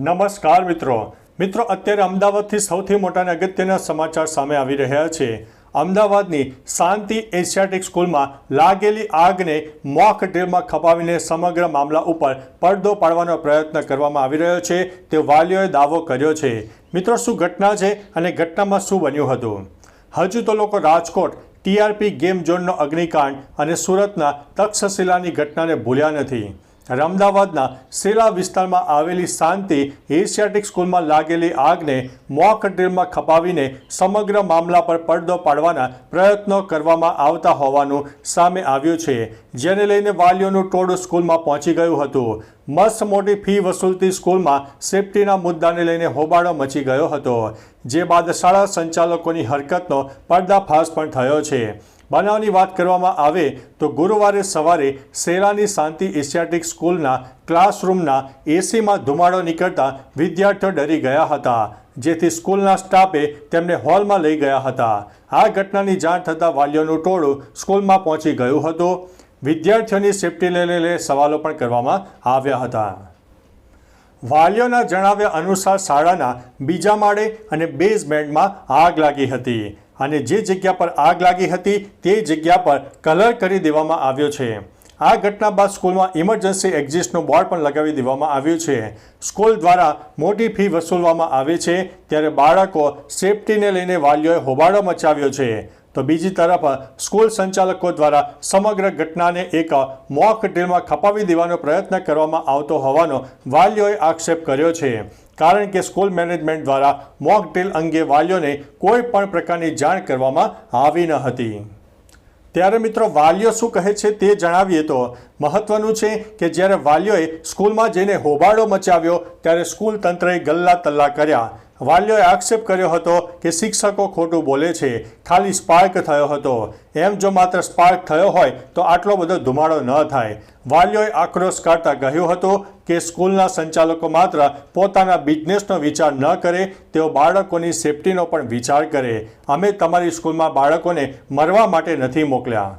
નમસ્કાર મિત્રો. મિત્રો, અત્યારે અમદાવાદથી સૌથી મોટા અને અગત્યના સમાચાર સામે આવી રહ્યા છે. અમદાવાદની શાંતિ એશિયાટિક સ્કૂલમાં લાગેલી આગને મોક ડ્રીલમાં ખપાવીને સમગ્ર મામલા ઉપર પડદો પાડવાનો પ્રયત્ન કરવામાં આવી રહ્યો છે. તે વાલીઓએ દાવો કર્યો છે. મિત્રો, શું ઘટના છે અને ઘટનામાં શું બન્યું હતું? હજુ તો લોકો રાજકોટ, ટીઆરપી ગેમ ઝોનનો અગ્નિકાંડ અને સુરતના તક્ષશિલાની ઘટનાને ભૂલ્યા નથી. અમદાવાદના સેલા વિસ્તારમાં આવેલી શાંતિ એશિયાટિક સ્કૂલમાં લાગેલી આગને મોક ડ્રીલમાં ખપાવીને સમગ્ર મામલા પર પડદો પાડવાના પ્રયત્નો કરવામાં આવતા હોવાનું સામે આવ્યું છે, જેને લઈને વાલીઓનું ટોળું સ્કૂલમાં પહોંચી ગયું હતું. મસ્ત મોટી ફી વસૂલતી સ્કૂલમાં સેફટીના મુદ્દાને લઈને હોબાળો મચી ગયો હતો, જે બાદ શાળા સંચાલકોની હરકતનો પર્દાફાશ પણ થયો છે. બનાવની વાત કરવામાં આવે તો ગુરુવારે સવારે સેરાની શાંતિ એશિયાટિક સ્કૂલના ક્લાસરૂમના એસીમાં ધુમાડો નીકળતા વિદ્યાર્થીઓ ડરી ગયા હતા, જેથી સ્કૂલના સ્ટાફે તેમને હોલમાં લઈ ગયા હતા. આ ઘટનાની જાણ થતાં વાલીઓનું ટોળું સ્કૂલમાં પહોંચી ગયું હતું. વિદ્યાર્થીઓની સેફટીને લઈને સવાલો પણ કરવામાં આવ્યા હતા. વાલીઓના જણાવ્યા અનુસાર શાળાના બીજા માળે અને બેઝમેન્ટમાં આગ લાગી હતી અને જે જગ્યા પર આગ લાગી હતી તે જગ્યા પર કલર કરી દેવામાં આવ્યો છે. આ ઘટના બાદ સ્કૂલમાં ઇમરજન્સી એક્ઝિસ્ટનું બોર્ડ પણ લગાવી દેવામાં આવ્યું છે. સ્કૂલ દ્વારા મોટી ફી વસૂલવામાં આવે છે, ત્યારે બાળકો સેફટીને લઈને વાલીઓએ હોબાળો મચાવ્યો છે. તો બીજી તરફ, સ્કૂલ સંચાલકો દ્વારા સમગ્ર ઘટનાને એક મોક ડ્રીલમાં ખપાવી દેવાનો પ્રયત્ન કરવામાં આવતો હોવાનો વાલીઓએ આક્ષેપ કર્યો છે. કારણ કે સ્કૂલ મેનેજમેન્ટ દ્વારા મોક ડ્રીલ અંગે વાલીઓને કોઈ પણ પ્રકારની જાણ કરવામાં આવી ન હતી. ત્યારે મિત્રો, વાલીઓ શું કહે છે તે જણાવીએ તો, મહત્વનું છે કે જ્યારે વાલીઓએ સ્કૂલમાં જઈને હોબાળો મચાવ્યો, ત્યારે સ્કૂલ તંત્રએ ગલ્લા તલ્લા કર્યા. વાલીઓએ આક્ષેપ કર્યો હતો કે શિક્ષકો ખોટું બોલે છે. ખાલી સ્પાર્ક થયો હતો. એમ જો માત્ર સ્પાર્ક થયો હોય, તો આટલો બધો ધુમાડો ન થાય. વાલ્યોએ આક્રોશ કાઢતા કહ્યું હતું કે સ્કૂલના સંચાલકો માત્ર પોતાના બિઝનેસનો વિચાર ન કરે, તેઓ બાળકોની સેફટીનો પણ વિચાર કરે. અમે તમારી સ્કૂલમાં બાળકોને મરવા માટે નથી મોકલ્યા.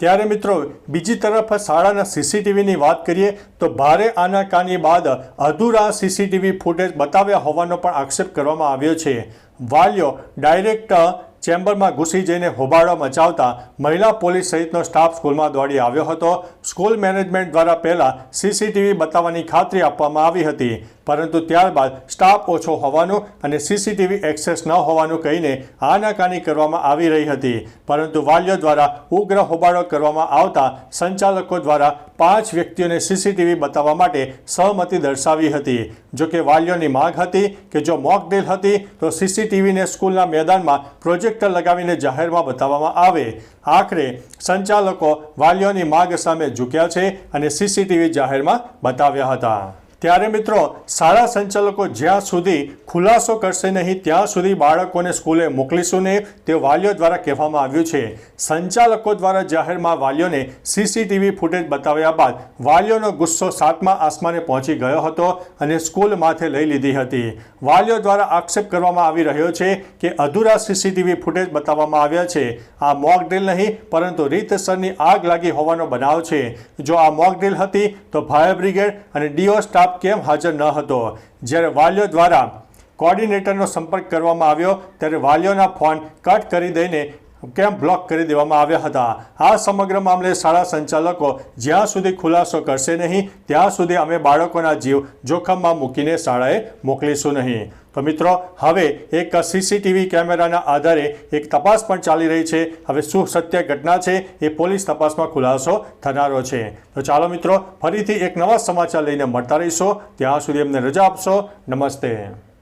ત્યારે મિત્રો, બીજી તરફ શાળાના સીસીટીવીની વાત કરીએ, તો ભારે આનાકાની બાદ અધૂરા સીસીટીવી ફૂટેજ બતાવ્યા હોવાનો પણ આક્ષેપ કરવામાં આવ્યો છે. વાલીઓ ડાયરેક્ટ ચેમ્બરમાં ઘૂસી જઈને હોબાળો મચાવતા મહિલા પોલીસ સહિતનો સ્ટાફ સ્કૂલમાં દોડી આવ્યો હતો. સ્કૂલ મેનેજમેન્ટ દ્વારા પહેલાં સીસીટીવી બતાવવાની ખાતરી આપવામાં આવી હતી. પરંતુ ત્યારબાદ સ્ટાફ ઓછો હોવાનો અને સીસીટીવી એક્સેસ ન હોવાનું કહીને આનાકાની કરવામાં આવી રહી હતી. પરંતુ વાલીઓ દ્વારા ઉગ્ર હોબાળો કરવામાં આવતા સંચાલકો દ્વારા પાંચ વ્યક્તિઓને સીસીટીવી બતાવવા માટે સહમતિ દર્શાવી હતી. જોકે વાલીઓની માંગ હતી કે જો મોક ડ્રીલ હતી તો સીસીટીવીને સ્કૂલના મેદાનમાં પ્રોજેક્ટર લગાવીને જાહેરમાં બતાવવામાં આવે. આખરે સંચાલકો વાલીઓની માંગ સામે ઝૂક્યા છે અને સીસીટીવી જાહેરમાં બતાવ્યા હતા. ત્યારે મિત્રો, શાળા સંચાલકો જ્યાં સુધી ખુલાસો કરશે નહીં, ત્યાં સુધી બાળકોને સ્કૂલે મોકલીશું નહીં, તે વાલીઓ દ્વારા કહેવામાં આવ્યું છે. સંચાલકો દ્વારા જાહેરમાં વાલીઓને સીસીટીવી ફૂટેજ બતાવ્યા બાદ વાલીઓનો ગુસ્સો સાતમા આસમાને પહોંચી ગયો હતો અને સ્કૂલ માથે લઈ લીધી હતી. વાલીઓ દ્વારા આક્ષેપ કરવામાં આવી રહ્યો છે કે અધૂરા સીસીટીવી ફૂટેજ બતાવવામાં આવ્યા છે. આ મોક ડ્રીલ નહીં, પરંતુ રીતસરની આગ લાગી હોવાનો બનાવ છે. જો આ મોક ડ્રીલ હતી, તો ફાયર બ્રિગેડ અને ડીઓ સ્ટાફ કેમ હાજર ન હતો? જ્યારે વાલીઓ દ્વારા કોર્ડિનેટરનો સંપર્ક કરવામાં આવ્યો, ત્યારે વાલીઓના ફોન કટ કરી દઈને કેમ બ્લોક કરી દેવામાં આવ્યા હતા? આ સમગ્ર મામલે શાળા સંચાલકો જ્યાં સુધી ખુલાસો કરશે નહીં, ત્યાં સુધી અમે બાળકોના જીવ જોખમમાં મૂકીને શાળાએ મોકલીશું નહીં. તો મિત્રો, હવે એક સીસીટીવી કેમેરાના આધારે એક તપાસ પણ ચાલી રહી છે. હવે શું સત્ય ઘટના છે એ પોલીસ તપાસમાં ખુલાસો થનારો છે. તો ચાલો મિત્રો, ફરીથી એક નવા સમાચાર લઈને મળતા રહીશો. ત્યાં સુધી અમને રજા આપશો. નમસ્તે.